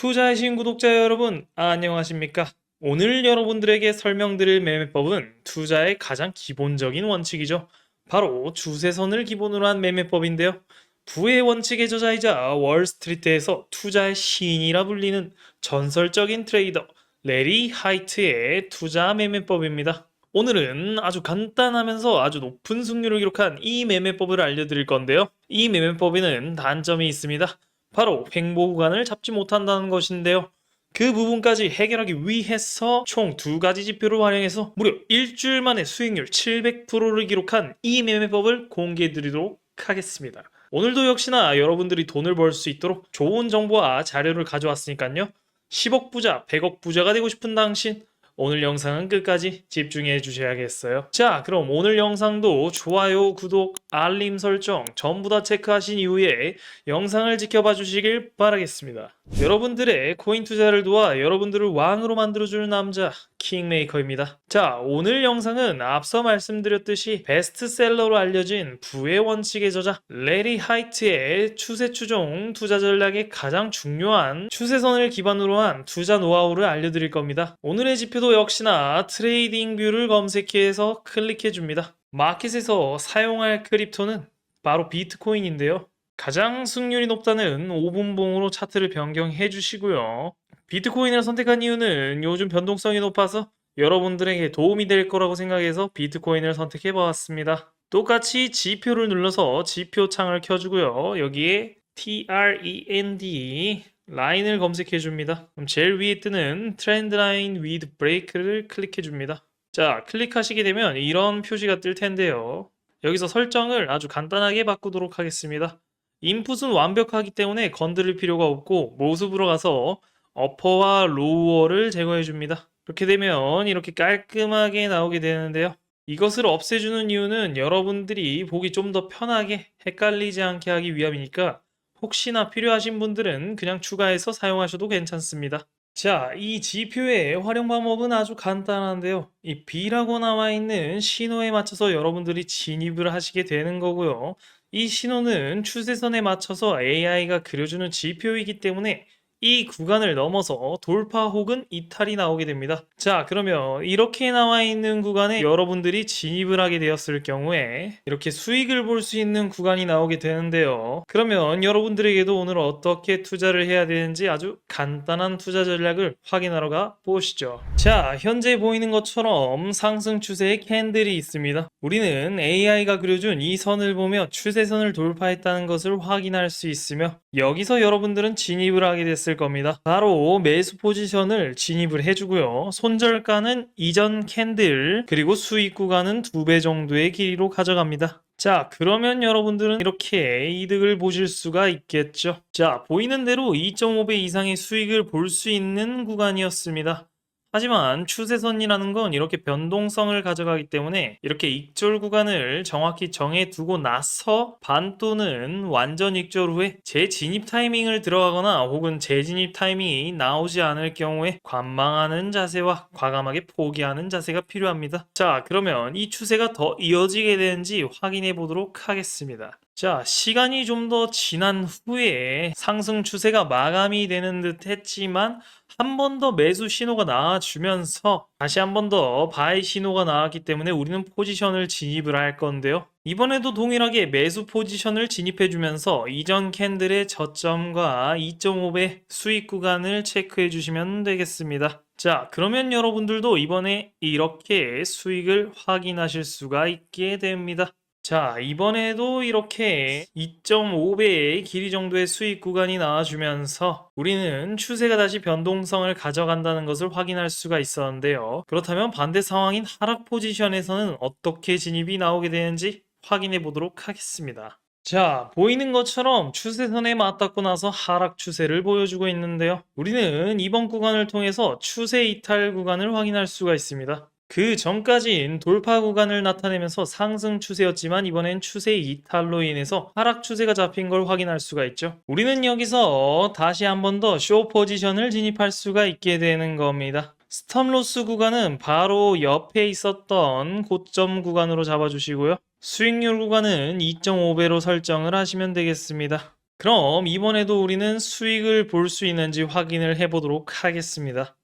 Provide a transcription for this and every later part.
투자하신 구독자 여러분, 안녕하십니까? 오늘 여러분들에게 설명드릴 매매법은 투자의 가장 기본적인 원칙이죠. 바로 주세선을 기본으로 한 매매법인데요. 부의 원칙의 저자이자 월스트리트에서 투자의 신이라 불리는 전설적인 트레이더 레리 하이트의 투자 매매법입니다. 오늘은 아주 간단하면서 아주 높은 승률을 기록한 이 매매법을 알려드릴 건데요. 이 매매법에는 단점이 있습니다. 바로 횡보 구간을 잡지 못한다는 것인데요. 그 부분까지 해결하기 위해서 총 두 가지 지표를 활용해서 무려 일주일 만에 수익률 700%를 기록한 이 매매법을 공개해 드리도록 하겠습니다. 오늘도 역시나 여러분들이 돈을 벌 수 있도록 좋은 정보와 자료를 가져왔으니까요. 10억 부자, 100억 부자가 되고 싶은 당신, 오늘 영상은 끝까지 집중해 주셔야겠어요. 자, 그럼 오늘 영상도 좋아요, 구독, 알림 설정 전부 다 체크하신 이후에 영상을 지켜봐 주시길 바라겠습니다. 여러분들의 코인 투자를 도와 여러분들을 왕으로 만들어주는 남자 킹메이커입니다. 자, 오늘 영상은 앞서 말씀드렸듯이 베스트셀러로 알려진 부의 원칙의 저자 레리 하이트의 추세 추종 투자 전략의 가장 중요한 추세선을 기반으로 한 투자 노하우를 알려드릴 겁니다. 오늘의 지표도 역시나 트레이딩 뷰를 검색해서 클릭해 줍니다. 마켓에서 사용할 크립토는 바로 비트코인인데요. 가장 승률이 높다는 5분봉으로 차트를 변경해 주시고요. 비트코인을 선택한 이유는 요즘 변동성이 높아서 여러분들에게 도움이 될 거라고 생각해서 비트코인을 선택해 보았습니다. 똑같이 지표를 눌러서 지표 창을 켜주고요. 여기에 TREND 라인을 검색해 줍니다. 그럼 제일 위에 뜨는 트렌드 라인 위드 브레이크를 클릭해 줍니다. 자, 클릭하시게 되면 이런 표시가 뜰 텐데요. 여기서 설정을 아주 간단하게 바꾸도록 하겠습니다. 인풋은 완벽하기 때문에 건드릴 필요가 없고 모습으로 가서 어퍼와 로우어를 제거해 줍니다. 그렇게 되면 이렇게 깔끔하게 나오게 되는데요. 이것을 없애주는 이유는 여러분들이 보기 좀 더 편하게 헷갈리지 않게 하기 위함이니까 혹시나 필요하신 분들은 그냥 추가해서 사용하셔도 괜찮습니다. 자, 이 지표의 활용 방법은 아주 간단한데요. 이 B라고 나와 있는 신호에 맞춰서 여러분들이 진입을 하시게 되는 거고요. 이 신호는 추세선에 맞춰서 AI가 그려주는 지표이기 때문에 이 구간을 넘어서 돌파 혹은 이탈이 나오게 됩니다. 자, 그러면 이렇게 나와 있는 구간에 여러분들이 진입을 하게 되었을 경우에 이렇게 수익을 볼 수 있는 구간이 나오게 되는데요. 그러면 여러분들에게도 오늘 어떻게 투자를 해야 되는지 아주 간단한 투자 전략을 확인하러 가 보시죠. 자, 현재 보이는 것처럼 상승 추세의 캔들이 있습니다. 우리는 AI가 그려준 이 선을 보며 추세선을 돌파했다는 것을 확인할 수 있으며 여기서 여러분들은 진입을 하게 됐을 겁니다. 바로 매수 포지션을 진입을 해주고요. 손절가는 이전 캔들 그리고 수익 구간은 두 배 정도의 길이로 가져갑니다. 자, 그러면 여러분들은 이렇게 이득을 보실 수가 있겠죠. 자, 보이는 대로 2.5배 이상의 수익을 볼 수 있는 구간이었습니다. 하지만 추세선이라는 건 이렇게 변동성을 가져가기 때문에 이렇게 익절 구간을 정확히 정해 두고 나서 반 또는 완전 익절 후에 재진입 타이밍을 들어가거나 혹은 재진입 타이밍이 나오지 않을 경우에 관망하는 자세와 과감하게 포기하는 자세가 필요합니다. 자, 그러면 이 추세가 더 이어지게 되는지 확인해 보도록 하겠습니다. 자, 시간이 좀 더 지난 후에 상승 추세가 마감이 되는 듯 했지만 한 번 더 매수 신호가 나와주면서 다시 한 번 더 바이 신호가 나왔기 때문에 우리는 포지션을 진입을 할 건데요. 이번에도 동일하게 매수 포지션을 진입해주면서 이전 캔들의 저점과 2.5배 수익 구간을 체크해 주시면 되겠습니다. 자, 그러면 여러분들도 이번에 이렇게 수익을 확인하실 수가 있게 됩니다. 자, 이번에도 이렇게 2.5배의 길이 정도의 수익 구간이 나와주면서 우리는 추세가 다시 변동성을 가져간다는 것을 확인할 수가 있었는데요. 그렇다면 반대 상황인 하락 포지션에서는 어떻게 진입이 나오게 되는지 확인해 보도록 하겠습니다. 자, 보이는 것처럼 추세선에 맞닿고 나서 하락 추세를 보여주고 있는데요. 우리는 이번 구간을 통해서 추세 이탈 구간을 확인할 수가 있습니다. 그 전까지는 돌파 구간을 나타내면서 상승 추세였지만 이번엔 추세 이탈로 인해서 하락 추세가 잡힌 걸 확인할 수가 있죠. 우리는 여기서 다시 한 번 더 쇼 포지션을 진입할 수가 있게 되는 겁니다. 스톱로스 구간은 바로 옆에 있었던 고점 구간으로 잡아주시고요. 수익률 구간은 2.5배로 설정을 하시면 되겠습니다. 그럼 이번에도 우리는 수익을 볼 수 있는지 확인을 해보도록 하겠습니다.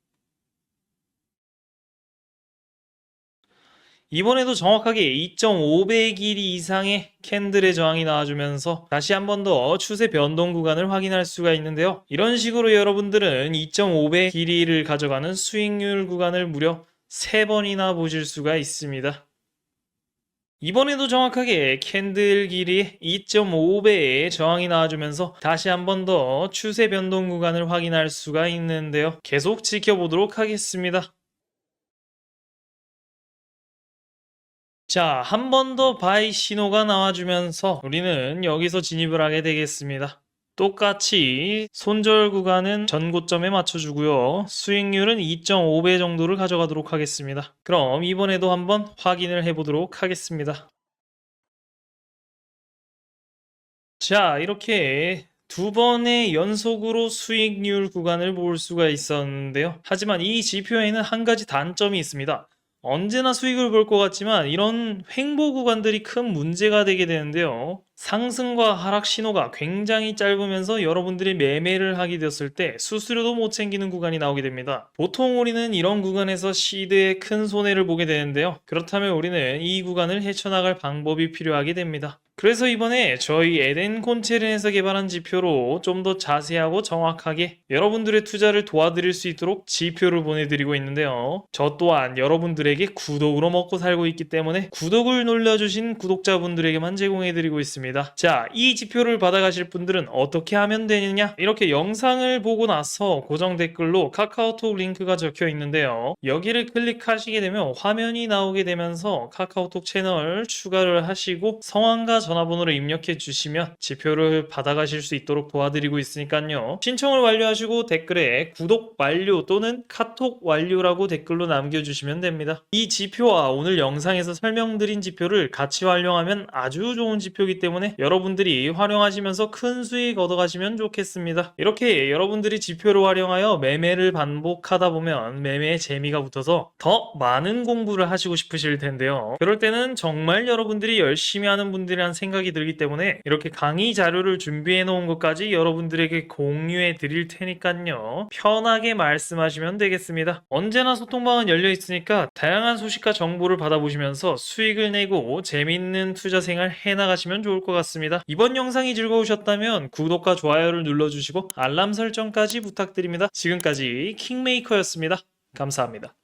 이번에도 정확하게 2.5배 길이 이상의 캔들의 저항이 나와주면서 다시 한 번 더 추세 변동 구간을 확인할 수가 있는데요. 이런 식으로 여러분들은 2.5배 길이를 가져가는 수익률 구간을 무려 3번이나 보실 수가 있습니다. 이번에도 정확하게 캔들 길이 2.5배의 저항이 나와주면서 다시 한 번 더 추세 변동 구간을 확인할 수가 있는데요. 계속 지켜보도록 하겠습니다. 자, 한 번 더 바이 신호가 나와주면서 우리는 여기서 진입을 하게 되겠습니다. 똑같이 손절 구간은 전고점에 맞춰주고요. 수익률은 2.5배 정도를 가져가도록 하겠습니다. 그럼 이번에도 한번 확인을 해보도록 하겠습니다. 자, 이렇게 두 번의 연속으로 수익률 구간을 볼 수가 있었는데요. 하지만 이 지표에는 한 가지 단점이 있습니다. 언제나 수익을 볼 것 같지만 이런 횡보 구간들이 큰 문제가 되게 되는데요. 상승과 하락 신호가 굉장히 짧으면서 여러분들이 매매를 하게 되었을 때 수수료도 못 챙기는 구간이 나오게 됩니다. 보통 우리는 이런 구간에서 시드의 큰 손해를 보게 되는데요. 그렇다면 우리는 이 구간을 헤쳐나갈 방법이 필요하게 됩니다. 그래서 이번에 저희 에덴 콘체른에서 개발한 지표로 좀 더 자세하고 정확하게 여러분들의 투자를 도와드릴 수 있도록 지표를 보내드리고 있는데요. 저 또한 여러분들에게 구독으로 먹고 살고 있기 때문에 구독을 눌러주신 구독자분들에게만 제공해드리고 있습니다. 자, 이 지표를 받아가실 분들은 어떻게 하면 되느냐? 이렇게 영상을 보고 나서 고정 댓글로 카카오톡 링크가 적혀 있는데요. 여기를 클릭하시게 되면 화면이 나오게 되면서 카카오톡 채널 추가를 하시고 성함과 전화번호를 입력해 주시면 지표를 받아가실 수 있도록 도와드리고 있으니까요. 신청을 완료하시고 댓글에 구독 완료 또는 카톡 완료라고 댓글로 남겨주시면 됩니다. 이 지표와 오늘 영상에서 설명드린 지표를 같이 활용하면 아주 좋은 지표이기 때문에 여러분들이 활용하시면서 큰 수익 얻어가시면 좋겠습니다. 이렇게 여러분들이 지표를 활용하여 매매를 반복하다 보면 매매에 재미가 붙어서 더 많은 공부를 하시고 싶으실 텐데요. 그럴 때는 정말 여러분들이 열심히 하는 분들이란 생각이 들기 때문에 이렇게 강의 자료를 준비해 놓은 것까지 여러분들에게 공유해 드릴 테니까요. 편하게 말씀하시면 되겠습니다. 언제나 소통방은 열려 있으니까 다양한 소식과 정보를 받아보시면서 수익을 내고 재밌는 투자 생활 해나가시면 좋을 것 같습니다. 이번 영상이 즐거우셨다면 구독과 좋아요를 눌러주시고 알람 설정까지 부탁드립니다. 지금까지 킹메이커였습니다. 감사합니다.